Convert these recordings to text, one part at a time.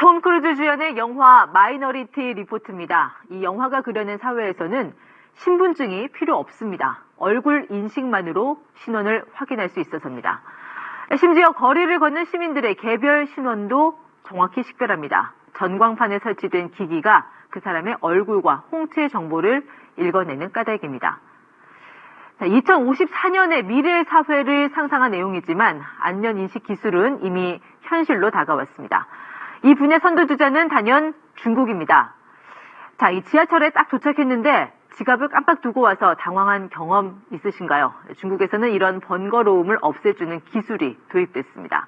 톰 크루즈 주연의 영화 마이너리티 리포트입니다. 이 영화가 그려낸 사회에서는 신분증이 필요 없습니다. 얼굴 인식만으로 신원을 확인할 수 있어서입니다. 심지어 거리를 걷는 시민들의 개별 신원도 정확히 식별합니다. 전광판에 설치된 기기가 그 사람의 얼굴과 홍채 정보를 읽어내는 까닭입니다. 2054년의 미래 사회를 상상한 내용이지만 안면 인식 기술은 이미 현실로 다가왔습니다. 이 분야 선두주자는 단연 중국입니다. 자, 이 지하철에 딱 도착했는데 지갑을 깜빡 두고 와서 당황한 경험 있으신가요? 중국에서는 이런 번거로움을 없애주는 기술이 도입됐습니다.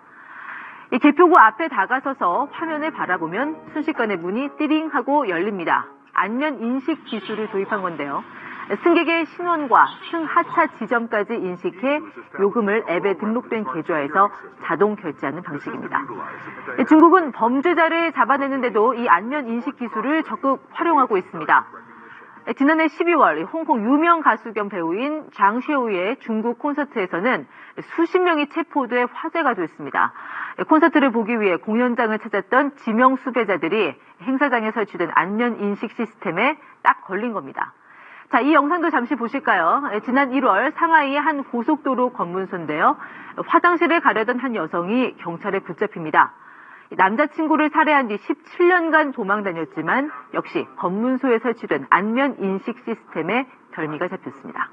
이 개표구 앞에 다가서서 화면을 바라보면 순식간에 문이 띠링 하고 열립니다. 안면 인식 기술을 도입한 건데요. 승객의 신원과 승하차 지점까지 인식해 요금을 앱에 등록된 계좌에서 자동 결제하는 방식입니다. 중국은 범죄자를 잡아내는데도 이 안면 인식 기술을 적극 활용하고 있습니다. 지난해 12월 홍콩 유명 가수 겸 배우인 장쉐우의 중국 콘서트에서는 수십 명이 체포돼 화제가 됐습니다. 콘서트를 보기 위해 공연장을 찾았던 지명 수배자들이 행사장에 설치된 안면 인식 시스템에 딱 걸린 겁니다. 자, 이 영상도 잠시 보실까요? 지난 1월 상하이의 한 고속도로 검문소인데요. 화장실을 가려던 한 여성이 경찰에 붙잡힙니다. 남자친구를 살해한 뒤 17년간 도망 다녔지만 역시 검문소에 설치된 안면 인식 시스템에 별미가 잡혔습니다.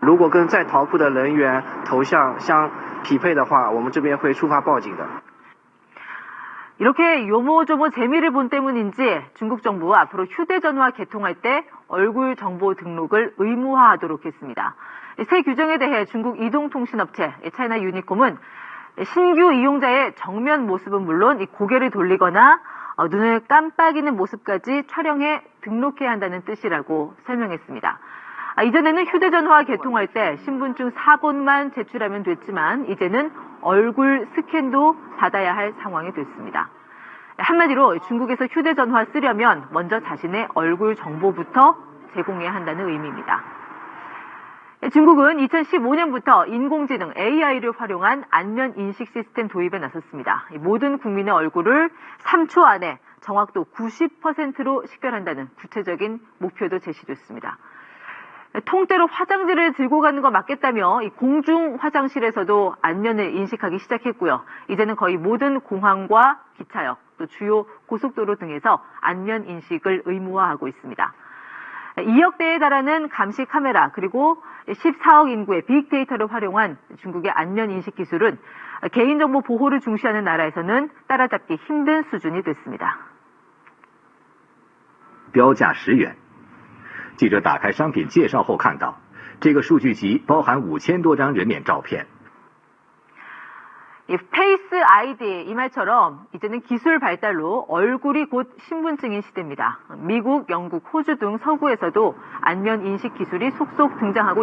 如果跟在逃铺的人员头像相匹配的话，我们这边会触发报警的。 이렇게 요모조모 재미를 본 때문인지 중국 정부 앞으로 휴대전화 개통할 때 얼굴 정보 등록을 의무화하도록 했습니다. 새 규정에 대해 중국 이동통신업체 차이나 유니콤은 신규 이용자의 정면 모습은 물론 이 고개를 돌리거나 어, 눈을 깜빡이는 모습까지 촬영해 등록해야 한다는 뜻이라고 설명했습니다. 아, 이전에는 휴대전화 개통할 때 신분증 사본만 제출하면 됐지만 이제는 얼굴 스캔도 받아야 할 상황이 됐습니다. 한마디로 중국에서 휴대전화 쓰려면 먼저 자신의 얼굴 정보부터 제공해야 한다는 의미입니다. 중국은 2015년부터 인공지능 AI를 활용한 안면 인식 시스템 도입에 나섰습니다. 모든 국민의 얼굴을 3초 안에 정확도 90%로 식별한다는 구체적인 목표도 제시됐습니다. 통째로 화장지를 들고 가는 거 맞겠다며 이 공중 화장실에서도 안면을 인식하기 시작했고요. 이제는 거의 모든 공항과 기차역, 또 주요 고속도로 등에서 안면 인식을 의무화하고 있습니다. 2억 대에 달하는 감시 카메라 그리고 14억 인구의 빅데이터를 활용한 중국의 안면 인식 기술은 개인정보 보호를 중시하는 나라에서는 따라잡기 힘든 수준이 됐습니다. 标价十元。 记者打开商品介绍后看到，这个数据集包含五千多张人脸照片。 이 페이스 아이디 이 말처럼 이제는 기술 발달로 얼굴이 곧 신분증인 시대입니다. 미국, 영국, 호주 등 서구에서도 안면 인식 기술이 속속 등장하고